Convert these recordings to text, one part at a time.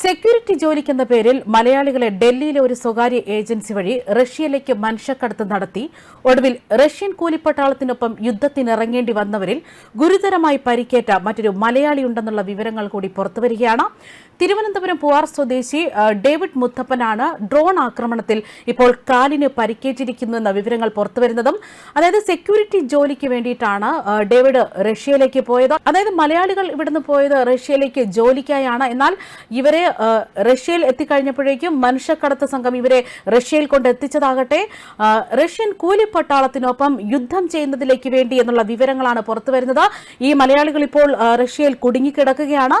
Security ജോലിക്കെന്ന പേരിൽ മലയാളികളെ ഡൽഹിയിലെ ഒരു സ്വകാര്യ ഏജൻസി വഴി റഷ്യയിലേക്ക് മനുഷ്യക്കടത്ത് നടത്തി. ഒടുവിൽ റഷ്യൻ കൂലിപ്പട്ടാളത്തിനൊപ്പം യുദ്ധത്തിനിറങ്ങേണ്ടി വന്നവരിൽ ഗുരുതരമായി പരിക്കേറ്റ മറ്റൊരു മലയാളിയുണ്ടെന്നുള്ള വിവരങ്ങൾ കൂടി പുറത്തുവരികയാണ്. തിരുവനന്തപുരം പൂവാർ സ്വദേശി ഡേവിഡ് മുത്തപ്പനാണ് ഡ്രോൺ ആക്രമണത്തിൽ ഇപ്പോൾ കാലിന് പരിക്കേറ്റിരിക്കുന്നുവെന്ന വിവരങ്ങൾ പുറത്തുവരുന്നതും അതായത് സെക്യൂരിറ്റി ജോലിക്ക് വേണ്ടിയിട്ടാണ് ഡേവിഡ് റഷ്യയിലേക്ക് പോയത്. അതായത് മലയാളികൾ ഇവിടുന്ന് പോയത് റഷ്യയിലേക്ക് ജോലിക്കായാണ്. എന്നാൽ ഇവരെ റഷ്യയിൽ എത്തിക്കഴിഞ്ഞപ്പോഴേക്കും മനുഷ്യക്കടത്ത് സംഘം ഇവരെ റഷ്യയിൽ കൊണ്ട് എത്തിച്ചതാകട്ടെ. റഷ്യൻ കൂലിപ്പട്ടാളത്തിനൊപ്പം യുദ്ധം ചെയ്യുന്നതിലേക്ക് വേണ്ടി എന്നുള്ള വിവരങ്ങളാണ് പുറത്തുവരുന്നത്. ഈ മലയാളികൾ ഇപ്പോൾ റഷ്യയിൽ കുടുങ്ങിക്കിടക്കുകയാണ്.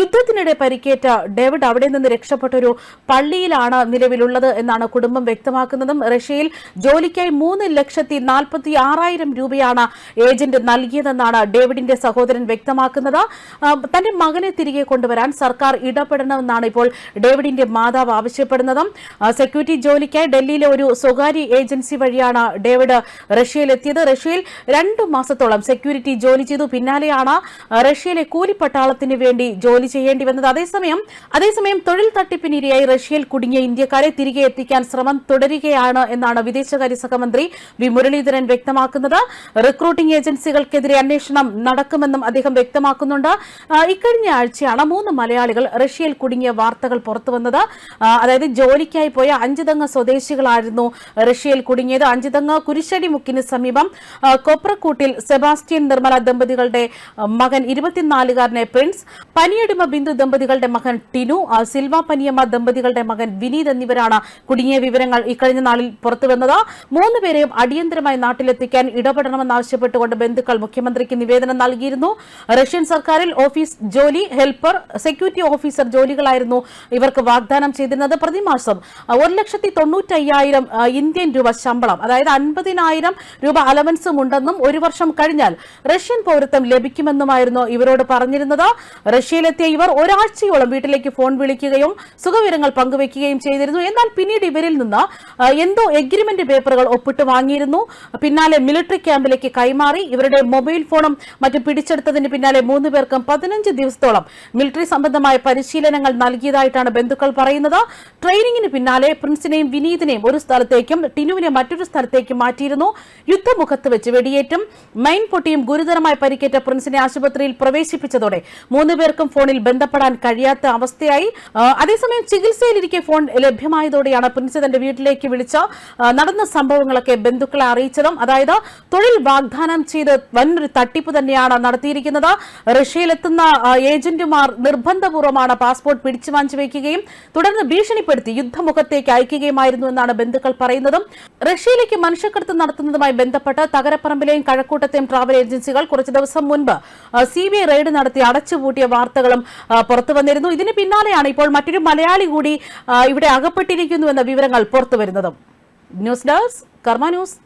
യുദ്ധത്തിനിടെ പരിക്കേറ്റ ഡേവിഡ് അവിടെ നിന്ന് രക്ഷപ്പെട്ട ഒരു പള്ളിയിലാണ് നിലവിലുള്ളത് എന്നാണ് കുടുംബം വ്യക്തമാക്കുന്നതും. റഷ്യയിൽ ജോലിക്കായി മൂന്ന് ലക്ഷത്തി നാൽപ്പത്തി ആറായിരം രൂപയാണ് ഏജന്റ് നൽകിയതെന്നാണ് ഡേവിഡിന്റെ സഹോദരൻ വ്യക്തമാക്കുന്നത്. തന്റെ മകനെ തിരികെ കൊണ്ടുവരാൻ സർക്കാർ ഇടപെടണമെന്നാണ് ഇപ്പോൾ ഡേവിഡിന്റെ മാതാവ് ആവശ്യപ്പെടുന്നതും. സെക്യൂരിറ്റി ജോലിക്കായി ഡൽഹിയിലെ ഒരു സ്വകാര്യ ഏജൻസി വഴിയാണ് ഡേവിഡ് റഷ്യയിലെത്തിയത്. റഷ്യയിൽ രണ്ടു മാസത്തോളം സെക്യൂരിറ്റി ജോലി ചെയ്തു. പിന്നാലെയാണ് റഷ്യയിലെ കൂലിപ്പട്ടാളത്തിന് വേണ്ടി ജോലി ചെയ്യേണ്ടി വന്നത്. അതേസമയം അതേസമയം അതേസമയം തൊഴിൽ തട്ടിപ്പിനിരയായി റഷ്യയിൽ കുടുങ്ങിയ ഇന്ത്യക്കാരെ തിരികെ എത്തിക്കാൻ ശ്രമം തുടരുകയാണ് എന്നാണ് വിദേശകാര്യ സഹമന്ത്രി വി. മുരളീധരൻ വ്യക്തമാക്കുന്നത്. റിക്രൂട്ടിംഗ് ഏജൻസികൾക്കെതിരെ അന്വേഷണം നടക്കുമെന്നും അദ്ദേഹം വ്യക്തമാക്കുന്നുണ്ട്. ഇക്കഴിഞ്ഞ ആഴ്ചയാണ് മൂന്ന് മലയാളികൾ റഷ്യയിൽ കുടുങ്ങിയ വാർത്തകൾ പുറത്തുവന്നത്. അതായത് ജോലിക്കായി പോയ അഞ്ചുതങ്ങ സ്വദേശികളായിരുന്നു റഷ്യയിൽ കുടുങ്ങിയത്. അഞ്ചുതങ്ങ കുരിശടി മുക്കിന് സമീപം കൊപ്രക്കൂട്ടിൽ സെബാസ്റ്റ്യൻ നിർമ്മല ദമ്പതികളുടെ മകൻ ഇരുപത്തിനാലുകാരനെ പ്രിൻസ് പനിയടിമ ബിന്ദു ദമ്പതികളുടെ മകൻ ടിനു സിൽവ പനിയമ്മ ദമ്പതികളുടെ മകൻ വിനീത് എന്നിവരാണ് കുടുങ്ങിയ വിവരങ്ങൾ ഇക്കഴിഞ്ഞ നാളിൽ പുറത്തുവന്നത് മൂന്നുപേരെയും അടിയന്തരമായി നാട്ടിലെത്തിക്കാൻ ഇടപെടണമെന്നാവശ്യപ്പെട്ടുകൊണ്ട് ബന്ധുക്കൾ മുഖ്യമന്ത്രിക്ക് നിവേദനം നൽകിയിരുന്നു. റഷ്യൻ സർക്കാരിൽ ഓഫീസ് ജോലി ഹെൽപ്പർ സെക്യൂരിറ്റി ഓഫീസർ ജോലികളായിരുന്നു ഇവർക്ക് വാഗ്ദാനം ചെയ്തിരുന്നത്. പ്രതിമാസം ഒരു ലക്ഷത്തി തൊണ്ണൂറ്റയ്യായിരം ഇന്ത്യൻ രൂപ ശമ്പളം അതായത് അൻപതിനായിരം രൂപ അലവൻസും ഉണ്ടെന്നും ഒരു വർഷം കഴിഞ്ഞാൽ റഷ്യൻ പൗരത്വം ലഭിക്കുമെന്നുമായിരുന്നു ഇവരോട് പറഞ്ഞിരുന്നത്. റഷ്യയിലെത്തിയ ഇവർ ഒരാഴ്ചയോളം വീട്ടിലേക്ക് ഫോൺ വിളിക്കുകയും സുഖവിവരങ്ങൾ പങ്കുവെക്കുകയും ചെയ്തിരുന്നു. എന്നാൽ പിന്നീട് ഇവരിൽ നിന്ന് എന്തോ എഗ്രിമെന്റ് പേപ്പറുകൾ ഒപ്പിട്ട് വാങ്ങിയിരുന്നു. പിന്നാലെ മിലിറ്ററി ക്യാമ്പിലേക്ക് കൈമാറി. ഇവരുടെ മൊബൈൽ ഫോണും മറ്റും പിടിച്ചെടുത്തതിന് പിന്നാലെ മൂന്ന് പേർക്കും പതിനഞ്ച് ദിവസത്തോളം മിലിറ്ററി സംബന്ധമായ പരിശീലനങ്ങൾ നൽകിയതായിട്ടാണ് ബന്ധുക്കൾ പറയുന്നത്. ട്രെയിനിങ്ങിന് പിന്നാലെ പ്രിൻസിനെയും വിനീതിനെയും ഒരു സ്ഥലത്തേക്കും ടിനുവിനെ മറ്റൊരു സ്ഥലത്തേക്കും മാറ്റിയിരുന്നു. യുദ്ധമുഖത്ത് വെച്ച് വെടിയേറ്റും മൈൻ പൊട്ടിയും ഗുരുതരമായി പരിക്കേറ്റ പ്രിൻസിനെ ആശുപത്രിയിൽ പ്രവേശിപ്പിച്ചതോടെ മൂന്ന് പേർക്കും ഫോണിൽ ബന്ധപ്പെടാൻ കഴിയാത്ത അവസ്ഥയായി. അതേസമയം ചികിത്സയിലിരിക്കെ ഫോൺ ലഭ്യമായതോടെയാണ് പ്രിൻസ് വീട്ടിലേക്ക് വിളിച്ച നടന്ന സംഭവങ്ങളൊക്കെ ബന്ധുക്കളെ അറിയിച്ചതും അതായത് തൊഴിൽ വാഗ്ദാനം ചെയ്ത് വനൊരു തട്ടിപ്പ് തന്നെയാണ് നടത്തിയിരിക്കുന്നത്. റഷ്യയിലെത്തുന്ന ഏജന്റുമാർ നിർബന്ധപൂർവമാണ് പാസ്പോർട്ട് പിടിച്ചു വാങ്ങിച്ചു വയ്ക്കുകയും തുടർന്ന് ഭീഷണിപ്പെടുത്തി യുദ്ധമുഖത്തേക്ക് അയക്കുകയുമായിരുന്നു എന്നാണ് ബന്ധുക്കൾ പറയുന്നതും. റഷ്യയിലേക്ക് മനുഷ്യക്കടത്ത് നടത്തുന്നതുമായി ബന്ധപ്പെട്ട് തകരപ്പറമ്പിലെയും കഴക്കൂട്ടത്തെയും ട്രാവൽ ഏജൻസികൾ കുറച്ച് ദിവസം മുൻപ് സി റെയ്ഡ് നടത്തി അടച്ചുപൂട്ടിയ വാർത്തകളും പുറത്തുവന്നിരുന്നു പുറത്തു വന്നിരുന്നു. ഇതിന് പിന്നാലെയാണ് ഇപ്പോൾ മറ്റൊരു മലയാളി കൂടി ഇവിടെ അകപ്പെട്ടിരിക്കുന്നു എന്ന വിവരങ്ങൾ പുറത്തു വരുന്നതും ന്യൂസ് ഡെസ്ക് കർമ്മ ന്യൂസ്.